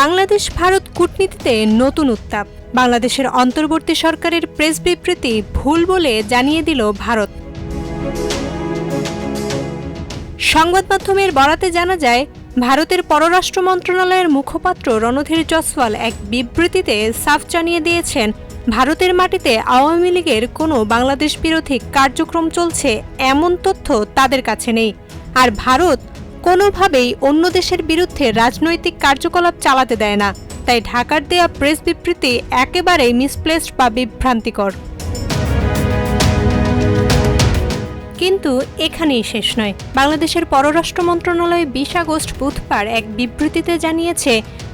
বাংলাদেশ, ভারত কূটনীতিতে নতুন উত্তাপ। বাংলাদেশের অন্তর্বর্তী সরকারের প্রেস বিবৃতি ভুল বলে জানিয়ে দিল ভারত। সংবাদ মাধ্যমের বরাতে জানা যায়, ভারতের পররাষ্ট্র মন্ত্রণালয়ের মুখপাত্র রণধীর জসওয়াল এক বিবৃতিতে সাফ জানিয়ে দিয়েছেন, ভারতের মাটিতে আওয়ামী লীগের কোনো বাংলাদেশ বিরোধী কার্যক্রম চলছে এমন তথ্য তাদের কাছে নেই। আর ভারত কোনোভাবেই অন্য দেশের বিরুদ্ধে রাজনৈতিক কার্যকলাপ চালাতে দেয় না। তাই ঢাকার দেয়া প্রেস বিবৃতি একেবারেই মিসপ্লেসড বা বিভ্রান্তিকর। কিন্তু এখানেই শেষ নয়। বাংলাদেশের পররাষ্ট্র মন্ত্রণালয় বিশ আগস্ট বুধবার এক বিবৃতিতে জানিয়েছে,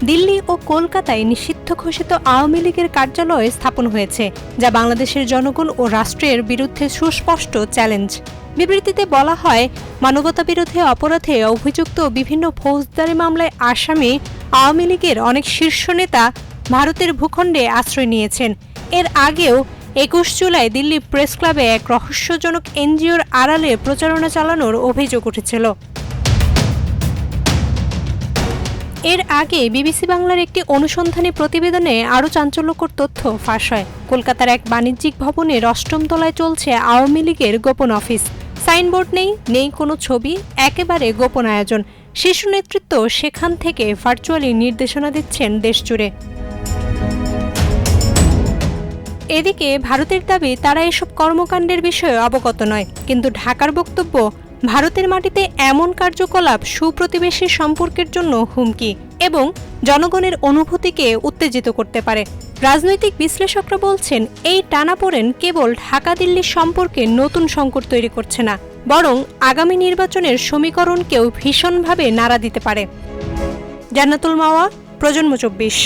দিল্লি ও কলকাতায় নিষিদ্ধ ঘোষিত আওয়ামী লীগের কার্যালয় স্থাপন হয়েছে, যা বাংলাদেশের জনগণ ও রাষ্ট্রের বিরুদ্ধে সুস্পষ্ট চ্যালেঞ্জ। বিবৃতিতে বলা হয়, মানবতা বিরোধী অপরাধে অভিযুক্ত বিভিন্ন ফৌজদারি মামলায় আসামি আওয়ামী লীগের অনেক শীর্ষ নেতা ভারতের ভূখণ্ডে আশ্রয় নিয়েছেন। এর আগেও একুশ জুলাই দিল্লি প্রেস ক্লাবে এক রহস্যজনক এনজিওর আড়ালে প্রচারণা চালানোর অভিযোগ উঠেছিল। এর আগে বিবিসি বাংলার একটি অনুসন্ধানী প্রতিবেদনে আরও চাঞ্চল্যকর তথ্য ফাঁস হয়। কলকাতার এক বাণিজ্যিক ভবনের অষ্টম তলায় চলছে আওয়ামী লীগের গোপন অফিস। সাইনবোর্ড নেই নেই কোনো ছবি, একেবারে গোপন আয়োজন। শিশু নেতৃত্ব সেখান থেকে ভার্চুয়ালি নির্দেশনা দিচ্ছেন দেশজুড়ে এদিকে ভারতের দাবি, তারা এসব কর্মকাণ্ডের বিষয়ে অবগত নয়, কিন্তু ঢাকার বক্তব্য, ভারতের মাটিতে এমন কার্যকলাপ সুপ্রতিবেশী সম্পর্কের জন্য হুমকি এবং জনগণের অনুভূতিকে উত্তেজিত করতে পারে। রাজনৈতিক বিশ্লেষকরা বলছেন, এই টানাপোড়েন কেবল ঢাকা দিল্লির সম্পর্কে নতুন সংকট তৈরি করছে না, বরং আগামী নির্বাচনের সমীকরণকেও ভীষণভাবে নাড়া দিতে পারে। জান্নাতুল মাওয়া, প্রজন্ম চব্বিশ।